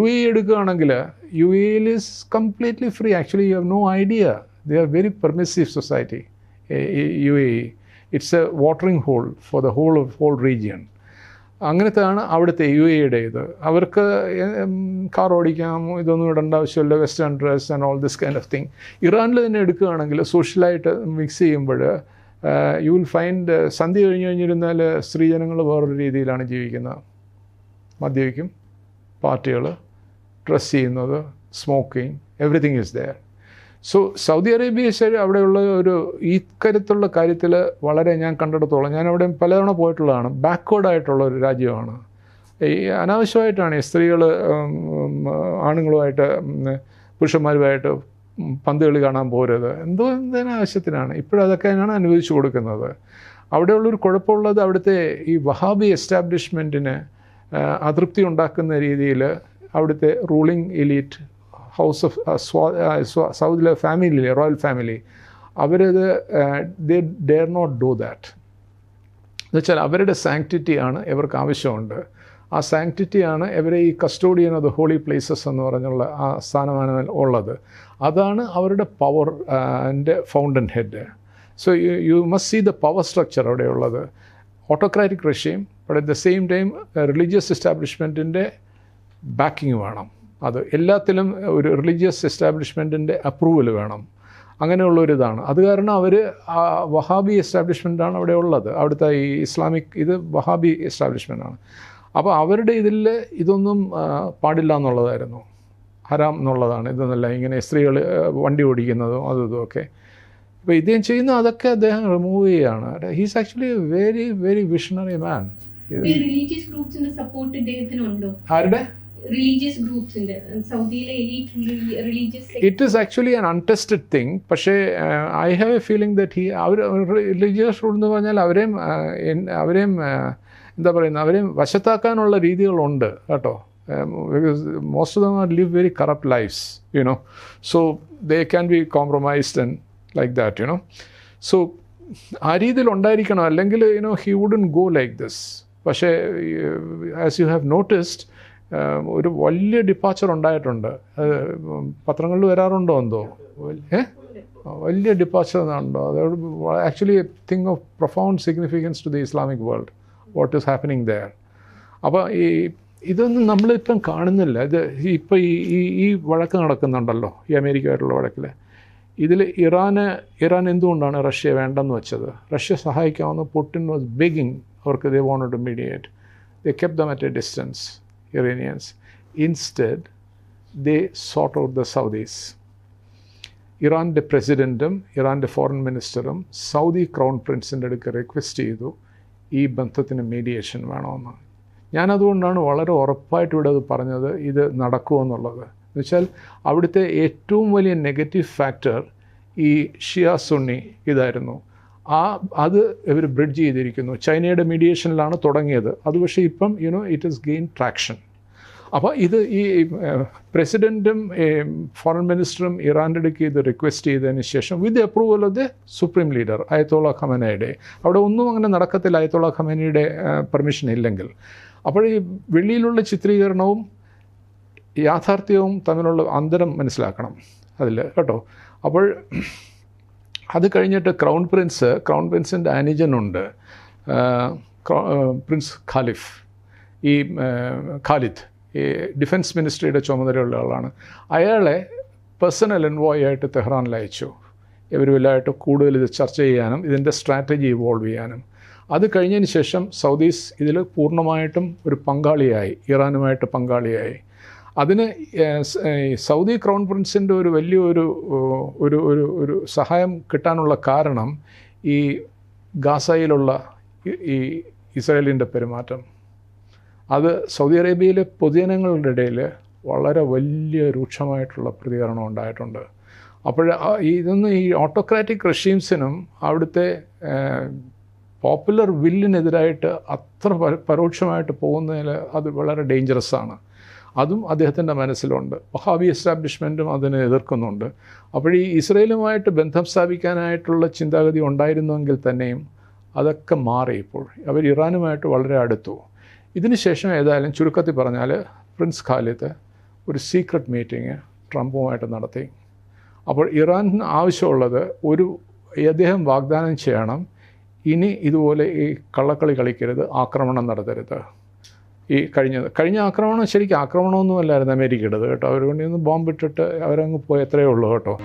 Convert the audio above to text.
U A എടുക്കുകയാണെങ്കിൽ U എയിൽ is completely free actually you have no idea they are very permissive society U A it's a watering hole for the whole of whole region അങ്ങനത്തെയാണ് അവിടുത്തെ U എയുടെ ഇത് അവർക്ക് car ഓടിക്കാം ഇതൊന്നും ഇടേണ്ട ആവശ്യമില്ല western dress and all this kind of thing ഇറാനിൽ തന്നെ എടുക്കുകയാണെങ്കിൽ സോഷ്യലായിട്ട് മിക്സ് ചെയ്യുമ്പോൾ യു വിൽ ഫൈൻഡ് സന്ധ്യ കഴിഞ്ഞ് കഴിഞ്ഞിരുന്നാൽ സ്ത്രീജനങ്ങൾ വേറൊരു രീതിയിലാണ് ജീവിക്കുന്നത്. മദ്യപിക്കും പാർട്ടികൾ. ഡ്രസ് ചെയ്യുന്നത് smoking everything is there so Saudi Arabia ശരി അവിടെയുള്ള ഒരു ഈ കരുത്തുള്ള കാര്യത്തിൽ വളരെ ഞാൻ കണ്ടെടുത്തോളം ഞാൻ അവിടെ പലതവണ പോയിട്ടുള്ളതാണ്. ബാക്ക്വേർഡായിട്ടുള്ള ഒരു രാജ്യമാണ്. ഈ അനാവശ്യമായിട്ടാണ് ഈ സ്ത്രീകൾ ആണുങ്ങളുമായിട്ട് പുരുഷന്മാരുമായിട്ട് പന്ത് കളി കാണാൻ പോരുത്. എന്തോ എന്തിനാവശ്യത്തിനാണ് ഇപ്പോഴതൊക്കെയാണ് അനുവദിച്ചു കൊടുക്കുന്നത്. അവിടെയുള്ളൊരു കുഴപ്പമുള്ളത് അവിടുത്തെ ഈ വഹാബി എസ്റ്റാബ്ലിഷ്മെന്റിന് അതൃപ്തി ഉണ്ടാക്കുന്ന രീതിയിൽ അവിടുത്തെ റൂളിംഗ് എലീറ്റ് ഹൗസ് ഓഫ് സൗദിലെ ഫാമിലിയിലെ റോയൽ ഫാമിലി അവരത് they dare not do that എന്നുവെച്ചാൽ അവരുടെ സാങ്ക്ടിറ്റിയാണ് ഇവർക്ക് ആവശ്യമുണ്ട്. ആ സാങ്ക്ടിറ്റിയാണ് ഇവരെ ഈ custodian of the holy places എന്ന് പറഞ്ഞുള്ള ആ സ്ഥാനമാണ് ഉള്ളത്. അതാണ് അവരുടെ പവർ എന്റെ fountainhead so you you must see the power structure അവിടെയുള്ളത്. ഓട്ടോക്രാറ്റിക് റഷ്യയും but at the same time religious എസ്റ്റാബ്ലിഷ്മെന്റിന്റെ backing വേണം. അത് എല്ലാത്തിലും ഒരു റിലീജിയസ് എസ്റ്റാബ്ലിഷ്മെന്റിന്റെ അപ്രൂവൽ വേണം. അങ്ങനെയുള്ള ഒരു ഇതാണ് അത് കാരണം അവർ വഹാബി എസ്റ്റാബ്ലിഷ്മെന്റാണ് അവിടെ ഉള്ളത്. അവിടുത്തെ ഈ ഇസ്ലാമിക് ഇത് വഹാബി എസ്റ്റാബ്ലിഷ്മെന്റാണ് അപ്പോൾ അവരുടെ ഇതിൽ ഇതൊന്നും പാടില്ല എന്നുള്ളതായിരുന്നു. ഹരാം എന്നുള്ളതാണ്. ഇതൊന്നല്ല ഇങ്ങനെ സ്ത്രീകൾ വണ്ടി ഓടിക്കുന്നതും അതും ഇതും ഒക്കെ. അപ്പോൾ ഇദ്ദേഹം ചെയ്യുന്ന അതൊക്കെ അദ്ദേഹം റിമൂവ് ചെയ്യുകയാണ് he's actually very very visionary man ഈ റിലീജിയസ് ഗ്രൂപ്പ്സിന്റെ സപ്പോർട്ട് ഇദ്ദേഹത്തിനുണ്ടോ ആരുടെ റിലീജിയസ് ഗ്രൂപ്പ്സിന്റെ സൗദിയിലെ elite religious it is actually an untested thing പക്ഷേ I have a feeling that he our religious rule എന്ന് പറഞ്ഞാൽ അവരെയും ആ, എൻ- അവരെയും ആ, എന്താ പറയുന്നത് അവരെയും വശത്താക്കാനുള്ള രീതികളുണ്ട് കേട്ടോ. Because most of them are live very corrupt lifes you know so they can be compromised and like that you know so ആ രീതിയിൽ ഉണ്ടായിരിക്കണം. അല്ലെങ്കിൽ you know he wouldn't go like this പക്ഷേ ആസ് യു ഹാവ് നോട്ടിസ്ഡ് ഒരു വലിയ departure ഉണ്ടായിട്ടുണ്ട്. പത്രങ്ങളിൽ വരാറുണ്ടോ എന്തോ? ഏ വലിയ ഡിപ്പാച്ചർ ഉണ്ടോ അതോട് actually thing of profound significance to the Islamic world what is happening there അപ്പോൾ ഈ ഇതൊന്നും നമ്മളിപ്പം കാണുന്നില്ല. ഇത് ഇപ്പോൾ ഈ ഈ ഈ വഴക്ക് നടക്കുന്നുണ്ടല്ലോ ഈ അമേരിക്കയായിട്ടുള്ള വഴക്കിൽ ഇതിൽ ഇറാന് ഇറാൻ എന്തുകൊണ്ടാണ് റഷ്യ വേണ്ടെന്ന് വെച്ചത്? റഷ്യ സഹായിക്കാവുന്ന പുട്ടിൻ വാസ് ബെഗിങ് അവർക്ക് they won't to mediate they kept them at a distance Iranians Instead, they sought out the Saudis. ഇറാന്റെ പ്രസിഡന്റും ഇറാന്റെ ഫോറിൻ മിനിസ്റ്ററും സൗദി ക്രൗൺ പ്രിൻസിന്റെ അടുക്ക് റിക്വസ്റ്റ് ചെയ്തു ഈ ബന്ധത്തിന് മീഡിയേഷൻ വേണമെന്ന് ഞാനതുകൊണ്ടാണ് വളരെ ഉറപ്പായിട്ട് ഇവിടെ അത് പറഞ്ഞത് ഇത് നടക്കുമെന്നുള്ളത് എന്നുവെച്ചാൽ അവിടുത്തെ ഏറ്റവും വലിയ നെഗറ്റീവ് ഫാക്ടർ ഈ ഷിയ സുണ്ണി ഇതായിരുന്നു. ആ അത് ഇവർ ബ്രിഡ്ജ് ചെയ്തിരിക്കുന്നു. ചൈനയുടെ മീഡിയേഷനിലാണ് തുടങ്ങിയത്. അത് പക്ഷേ ഇപ്പം you know it is gain traction അപ്പോൾ ഇത് ഈ പ്രസിഡന്റും ഫോറിൻ മിനിസ്റ്ററും ഇറാന്റെ അടുക്ക് ഇത് റിക്വസ്റ്റ് ചെയ്തതിന് ശേഷം with approval of the supreme leader Ayatollah ഖമനയുടെ അവിടെ ഒന്നും അങ്ങനെ നടക്കത്തില്ല. അയത്തോള ഖമനയുടെ പെർമിഷൻ ഇല്ലെങ്കിൽ. അപ്പോൾ ഈ വെളിയിലുള്ള ചിത്രീകരണവും യാഥാർത്ഥ്യവും തമ്മിലുള്ള അന്തരം മനസ്സിലാക്കണം. അതിൽ കേട്ടോ? അപ്പോൾ അത് കഴിഞ്ഞിട്ട് ക്രൗൺ പ്രിൻസ് ക്രൗൺ പ്രിൻസിന്റെ അനുജനുണ്ട്. Prince Khalif. ഈ ഖാലിദ് ഈ ഡിഫൻസ് മിനിസ്ട്രിയുടെ ചുമതലയുള്ള ആളാണ്. അയാളെ പേഴ്സണൽ എൻവോയ് ആയിട്ട് തെഹ്റാനിൽ അയച്ചു. ഇവരുമായിട്ട് കൂടുതൽ ഇത് ചർച്ച ചെയ്യാനും ഇതിന്റെ സ്ട്രാറ്റജി ഇവോൾവ് ചെയ്യാനും. അത് കഴിഞ്ഞതിന് ശേഷം സൗദീസ് ഇതിൽ പൂർണമായിട്ടും ഒരു പങ്കാളിയായി ഇറാനുമായിട്ട് പങ്കാളിയായി. അതിന് സൗദി ക്രൗൺ പ്രിൻസിന്റെ ഒരു വലിയ ഒരു ഒരു ഒരു സഹായം കിട്ടാനുള്ള കാരണം ഈ ഗാസയിലുള്ള ഈ ഇസ്രയേലിന്റെ പെരുമാറ്റം. അത് സൗദി അറേബ്യയിലെ പൊതുജനങ്ങളുടെ ഇടയിൽ വളരെ വലിയ രൂക്ഷമായിട്ടുള്ള പ്രതികരണം ഉണ്ടായിട്ടുണ്ട്. അപ്പോൾ ഇതൊന്നും ഈ ഓട്ടോക്രാറ്റിക് റഷീംസിനും അവിടുത്തെ പോപ്പുലർ വില്ലിനെതിരായിട്ട് അത്ര പരോക്ഷമായിട്ട് പോകുന്നതിൽ അത് വളരെ ഡേഞ്ചറസ് ആണ്. അതും അദ്ദേഹത്തിന്റെ മനസ്സിലുണ്ട്. വഹാബി എസ്റ്റാബ്ലിഷ്മെന്റും അതിനെ എതിർക്കുന്നുണ്ട്. അപ്പോൾ ഈ ഇസ്രയേലുമായിട്ട് ബന്ധം സ്ഥാപിക്കാനായിട്ടുള്ള ചിന്താഗതി ഉണ്ടായിരുന്നുവെങ്കിൽ തന്നെയും അതൊക്കെ മാറി ഇപ്പോൾ. അവർ ഇറാനുമായിട്ട് വളരെ അടുത്തു. ഇതിനുശേഷം ഏതായാലും ചുരുക്കത്തിൽ പറഞ്ഞാൽ പ്രിൻസ് ഖാലിദ് ഒരു സീക്രട്ട് മീറ്റിംഗ് ട്രംപുമായിട്ട് നടത്തി. അപ്പോൾ ഇറാൻ ആവശ്യമുള്ളത് ഒരു അദ്ദേഹം വാഗ്ദാനം ചെയ്യണം. ഇനി ഇതുപോലെ ഈ കള്ളക്കളി കളിക്കരുത് ആക്രമണം നടത്തരുത്. ഈ കഴിഞ്ഞത് കഴിഞ്ഞ ആക്രമണം ശരിക്കും ആക്രമണമൊന്നും അല്ലായിരുന്നു അമേരിക്കയുടേത് കേട്ടോ. അവർ ഒന്ന് ബോംബിട്ടിട്ട് അവരങ്ങ് പോയി എത്രയേ ഉള്ളൂ കേട്ടോ.